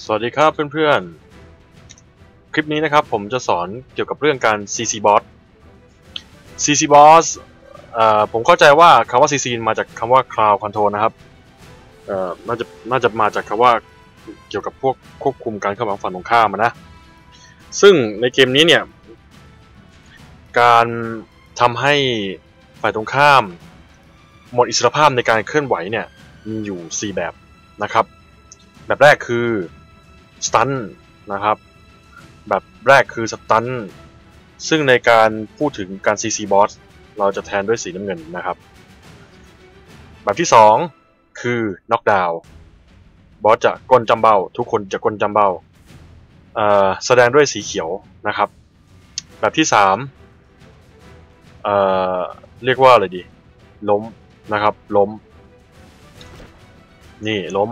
สวัสดีครับเพื่อนๆ คลิปนี้นะครับผมจะสอนเกี่ยวกับเรื่องการ CC Boss CC Boss เอ่อผมเข้าใจว่าคำว่า CC มาจากคำว่า Cloud Control นะครับน่าจะน่าจะมาจากคำว่าเกี่ยวกับพวกควบคุมการเข้ามาฝั่งตรงข้ามนะ ซึ่งในเกมนี้เนี่ย การทำให้ฝ่ายตรงข้าม หมดอิสรภาพในการเคลื่อนไหวเนี่ยมีอยู่ 4 แบบนะครับ แบบแรกคือ สตันนะครับ แบบแรกคือสตันซึ่งในการพูดถึงการ CC Boss เราจะแทนด้วยสีน้ำเงินนะครับ แบบที่ 2 คือ Knockdown บอสจะก้นจำเบาทุกคนจะก้นจำเบาเแสดงด้วยสีเขียวนะครับ แบบที่ 3เเรียกว่าอะไรดี ล้มนะครับล้ม นี่ล้ม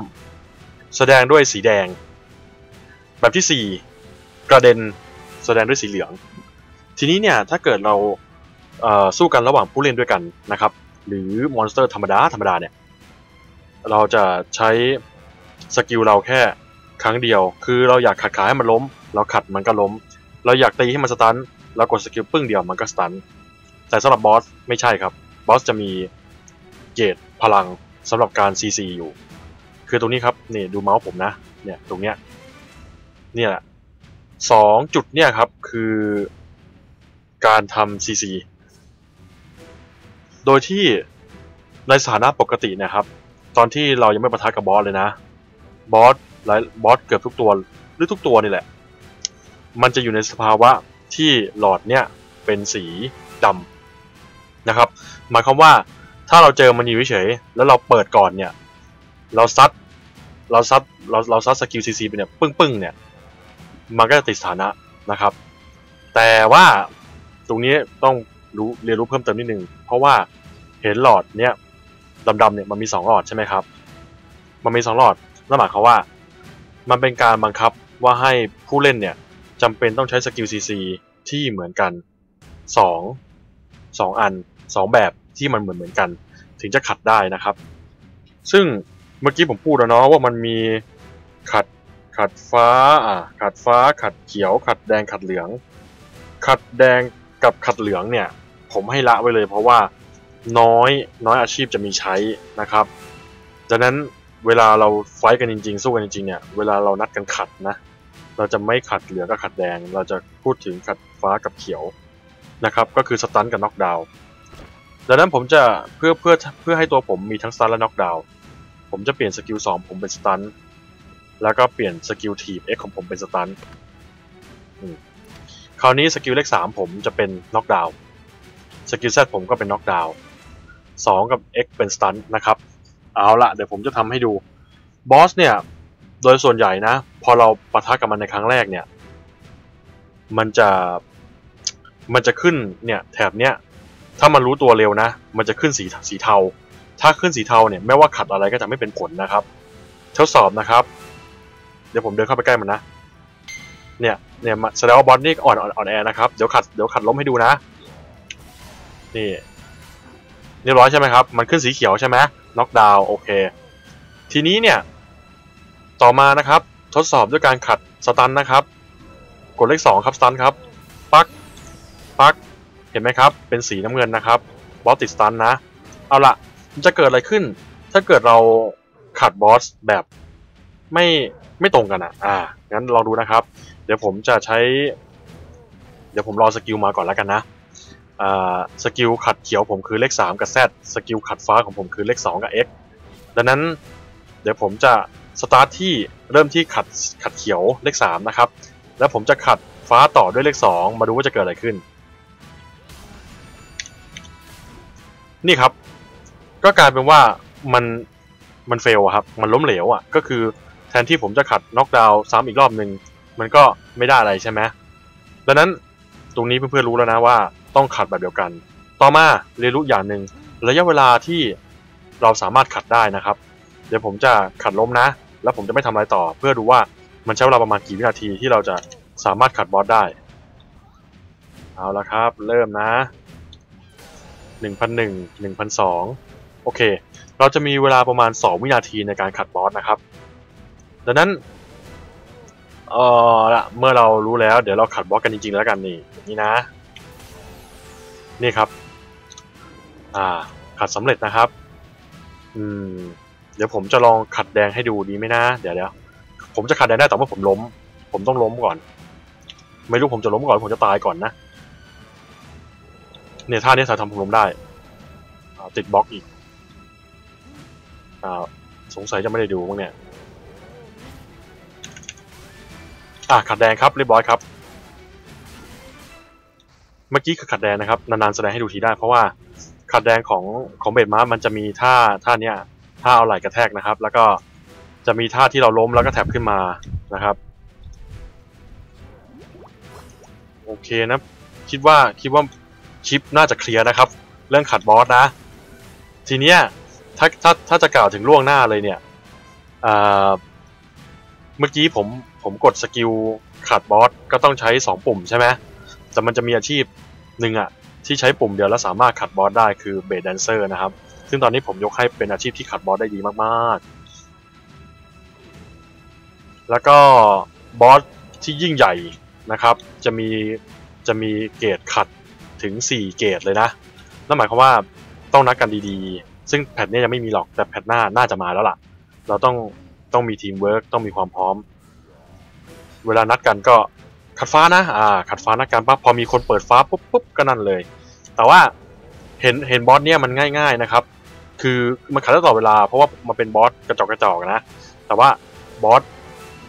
แสดงด้วยสีแดง แบบที่ 4 กระเด็นแสดงด้วยสีเหลือง ทีนี้เนี่ยถ้าเกิดเราเสู้กันระหว่างผู้เล่นด้วยกันนะครับหรือมอนสเตอร์ธรรมดาธรรมดาเนี่ยเราจะใช้สกิลเราแค่ครั้งเดียว คือเราอยากขัดขาให้มันล้ม เราขัดมันก็ล้ม เราอยากตีให้มันสตันเรากดสกิลปึ้งเดียวมันก็สตันแต่สำหรับบอสไม่ใช่ครับบอสจะมีเกรดพลังสำหรับการ CC อยู่ คือตรงนี้ครับนี่ดูเมาส์ผมนะเนี่ยตรงเนี้ย เนี่ยสองจุดเนี่ยครับคือการทำ CC โดยที่ในสถานะปกตินะครับ ตอนที่เรายังไม่ประทะกับบอสเลยนะ บอสหลายบอสเกือบทุกตัวหรือทุกตัวนี่แหละ มันจะอยู่ในสภาวะที่หลอดเนี่ยเป็นสีดำนะครับ หมายความว่าถ้าเราเจอมันอยู่เฉยแล้วเราเปิดก่อนเนี่ย เราซัดเราซัดเราเราซัดสกิลซีซีไปเนี่ยปึ้งปึ้งเนี่ย มันก็จะติดสถานะนะครับ แต่ว่าตรงนี้ต้องรู้เรียนรู้เพิ่มเติมนิดนึง เพราะว่าเห็นหลอดเนี่ยดำๆเนี่ยมันมีสองหลอดใช่ไหมครับ มันมีสองหลอดนั่นหมายความว่า มันเป็นการบังคับว่าให้ผู้เล่นเนี่ยจำเป็นต้องใช้สกิลซีซีที่เหมือนกันสองสองอันสองแบบที่มันเหมือนเหมือนกัน ถึงจะขัดได้นะครับ ซึ่งเมื่อกี้ผมพูดแล้วเนาะว่ามันมีขัด ขัดฟ้าอะขัดฟ้าขัดเขียว ขัดแดงขัดเหลือง ขัดแดงกับขัดเหลืองเนี่ย ผมให้ละไว้เลย เพราะว่าน้อยน้อยอาชีพจะมีใช้นะครับดังนั้นเวลาเราไฟกันจริงๆ สู้กันจริงๆเนี่ยเวลาเรานัดกันขัดนะ เราจะไม่ขัดเหลืองกับขัดแดง เราจะพูดถึงขัดฟ้ากับเขียวนะครับ ก็คือสตันกับน็อกดาวน์ดังนั้นผมจะเพื่อเพื่อเพื่อให้ตัวผมมีทั้งสตันและน็อกดาวน์ผมจะเปลี่ยนสกิล2ผมเป็นสตัน แล้วก็เปลี่ยนสกิลทีบ X ของผมเป็นสตันคราวนี้สกิลเลข3ผมจะเป็นน็อกดาวน์สกิล Z ผมก็เป็นน็อกดาวน์2กับ X เป็นสตันนะครับ เอาละเดี๋ยวผมจะทำให้ดูบอสเนี่ย โดยส่วนใหญ่นะ พอเราปะทะกับมันในครั้งแรกเนี่ย มันจะมันจะขึ้นเนี่ยแถบเนี้ยถ้ามันรู้ตัวเร็วนะ มันจะขึ้นสีสีเทา ถ้าขึ้นสีเทาเนี่ยไม่ว่าขัดอะไรก็จะไม่เป็นผลนะครับ ทดสอบนะครับ เดี๋ยวผมเดินเข้าไปใกล้มันนะ เนี่ย เนี่ยแสดงว่าบอสนี่อ่อนอ่อนแอนะครับ เดี๋ยวขัด เดี๋ยวขัดล้มให้ดูนะ นี่ เรียบร้อยใช่ไหมครับ มันขึ้นสีเขียวใช่ไหมน็อกดาวน์โอเค ทีนี้เนี่ย ต่อมานะครับ ทดสอบด้วยการขัดสตันนะครับ กดเลขสองครับสตันครับ ปัก ปัก เห็นไหมครับ เป็นสีน้ำเงินนะครับ บอสติดสตันนะ เอาละมันจะเกิดอะไรขึ้น ถ้าเกิดเราขัดบอสแบบไม่ ไม่ตรงกันอะอ่างั้นลองดูนะครับ เดี๋ยวผมจะใช้ เดี๋ยวผมรอสกิลมาก่อนแล้วกันนะอ่าสกิลขัดเขียวผมคือเลข 3 กับ Z สกิลขัดฟ้าของผมคือเลข 2 กับ X ดังนั้นเดี๋ยวผมจะสตาร์ทที่เริ่มที่ขัดขัดเขียวเลข 3 นะครับ แล้วผมจะขัดฟ้าต่อด้วยเลข 2 มาดูว่าจะเกิดอะไรขึ้น นี่ครับ ก็กลายเป็นว่ามันมันเฟลครับ มันล้มเหลวอะ ก็คือ แทนที่ผมจะขัดน็อกดาวน์ซ้ำอีกรอบหนึ่งมันก็ไม่ได้อะไรใช่ไหมดังนั้นตรงนี้เพื่อนๆรู้แล้วนะว่าต้องขัดแบบเดียวกัน ต่อมาเรียนรู้อย่างหนึ่งระยะเวลาที่เราสามารถขัดได้นะครับ เดี๋ยวผมจะขัดล้มนะ แล้วผมจะไม่ทำอะไรต่อ เพื่อดูว่ามันใช้เวลาประมาณกี่วินาทีที่เราจะสามารถขัดบอสได้ เอาละครับ เริ่มนะ 1,001 1,002 โอเค เราจะมีเวลาประมาณ 2 วินาทีในการขัดบอสนะครับ ดังนั้นเออละเมื่อเรารู้แล้ว เดี๋ยวเราขัดบล็อกกันจริงๆแล้วกันนี่อย่างนี้นะ นี่ครับ อ่า ขัดสำเร็จนะครับ อืม เดี๋ยวผมจะลองขัดแดงให้ดูดีไหมนะ เดี๋ยวเดี๋ยวผมจะขัดแดงได้แต่ว่าผมล้ม ผมต้องล้มก่อน ไม่รู้ผมจะล้มก่อนหรือผมจะตายก่อนนะเนี่ยท่านี้สายทำผมล้มได้อ่าติดบล็อกอีกอ่าสงสัยจะไม่ได้ดูมั้งเนี่ย อะขัดแดงครับเรียบร้อยครับ เมื่อกี้คือขัดแดงนะครับนานๆแสดงให้ดูทีได้เพราะว่าขัดแดงของของเบดม้ามันจะมีท่าท่าเนี้ยท่าเอาไหล่กระแทกนะครับ แล้วก็จะมีท่าที่เราล้มแล้วก็แท็บขึ้นมานะครับ โอเคนะ คิดว่าคิดว่าคลิปน่าจะเคลียร์นะครับ เรื่องขัดบอสนะ ทีเนี้ยถ้าถ้าถ้าจะกล่าวถึงล่วงหน้าเลยเนี่ยอ่าเมื่อกี้ผม ผมกดสกิลขัดบอสก็ต้องใช้ 2 ปุ่มใช่ไหมแต่มันจะมีอาชีพหนึ่งอะที่ใช้ปุ่มเดียวแล้วสามารถขัดบอสได้คือเบสแดนเซอร์นะครับ ซึ่งตอนนี้ผมยกให้เป็นอาชีพที่ขัดบอสได้ดีมากๆ แล้วก็บอสที่ยิ่งใหญ่นะครับ จะมีจะมีเกรดขัดถึง 4 เกรดเลยนะ นั่นหมายความว่าต้องนัดกันดีๆ ซึ่งแพทเนี้ยยังไม่มีหรอกแต่แพทหน้าน่าจะมาแล้วล่ะ เราต้องต้องมีทีมเวิร์กต้องมีความพร้อม เวลานัดกันก็ขัดฟ้านะ อ่า ขัดฟ้านัดกันปั๊บพอมีคนเปิดฟ้าปุ๊บปุ๊บก็นั่นเลย แต่ว่าเห็นเห็นบอสเนี่ยมันง่าย ๆนะครับ คือมันขัดได้ตลอดเวลาเพราะว่ามันเป็นบอสกระจอกกระจอกนะ แต่ว่าบอส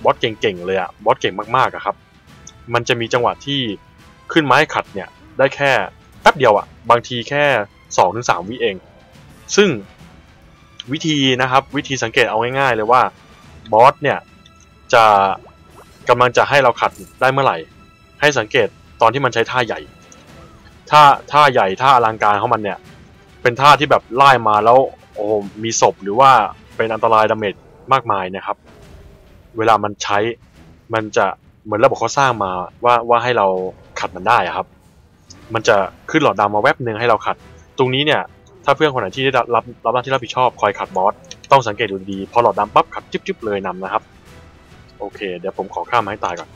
บอสเก่งๆเลยอะบอสเก่งมากๆอะครับ มันจะมีจังหวะที่ขึ้นไม้ขัดเนี่ยได้แค่แป๊บเดียวอะบางทีแค่สองถึงสามวิเอง ซึ่งวิธีนะครับวิธีสังเกตเอาง่ายๆเลยว่าบอสเนี่ยจะ กำลังจะให้เราขัดได้เมื่อไหร่ ให้สังเกตตอนที่มันใช้ท่าใหญ่ ท่าท่าใหญ่ท่าอลังการของมันเนี่ย เป็นท่าที่แบบไล่มาแล้วโอ้มีศพหรือว่าเป็นอันตรายดาเมจมากมายนะครับ เวลามันใช้มันจะเหมือนระบบเขาสร้างมาว่าว่าให้เราขัดมันได้อะครับ มันจะขึ้นหลอดดำมาแวบหนึ่งให้เราขัด ตรงนี้เนี่ย ถ้าเพื่อนคนไหนที่ได้รับรับรับหน้าที่รับผิดชอบคอยขัดบอสต้องสังเกตดูดีพอหลอดดำปั๊บขัดจิ๊บๆเลยนำนะครับ โอเค เดี๋ยวผมขอข้ามมาให้ตายก่อน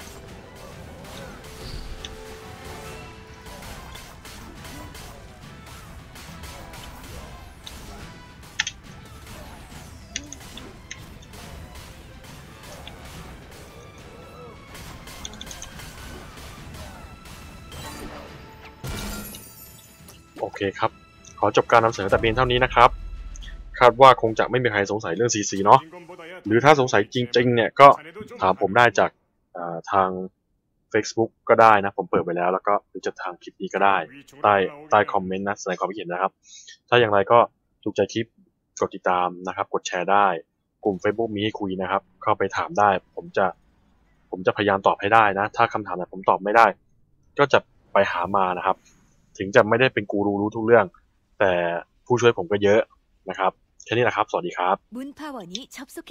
โอเคครับ ขอจบการนำเสนอแต่เพียงเท่านี้นะครับ คาดว่าคงจะไม่มีใครสงสัยเรื่อง CC เนาะหรือถ้าสงสัยจริง ๆ เนี่ยก็ถามผมได้จากอ่าทาง Facebook ก็ได้นะ ผมเปิดไปแล้ว แล้วก็หรือจะทางคลิปนี้ก็ได้ ใต้ใต้คอมเมนต์นะแสดงความคิดเห็นนะครับ ถ้าอย่างไรก็ถูกใจคลิปกดติดตามนะครับ กดแชร์ได้ กลุ่ม Facebook มีให้คุยนะครับ เข้าไปถามได้ ผมจะผมจะพยายามตอบให้ได้นะ ถ้าคำถามไหนผมตอบไม่ได้ ก็จะไปหามานะครับ ถึงจะไม่ได้เป็นกูรูรู้ทุกเรื่อง แต่ผู้ช่วยผมก็เยอะนะครับ แค่นี้แหละครับ สวัสดีครับบุภาวนี้ชอบสุ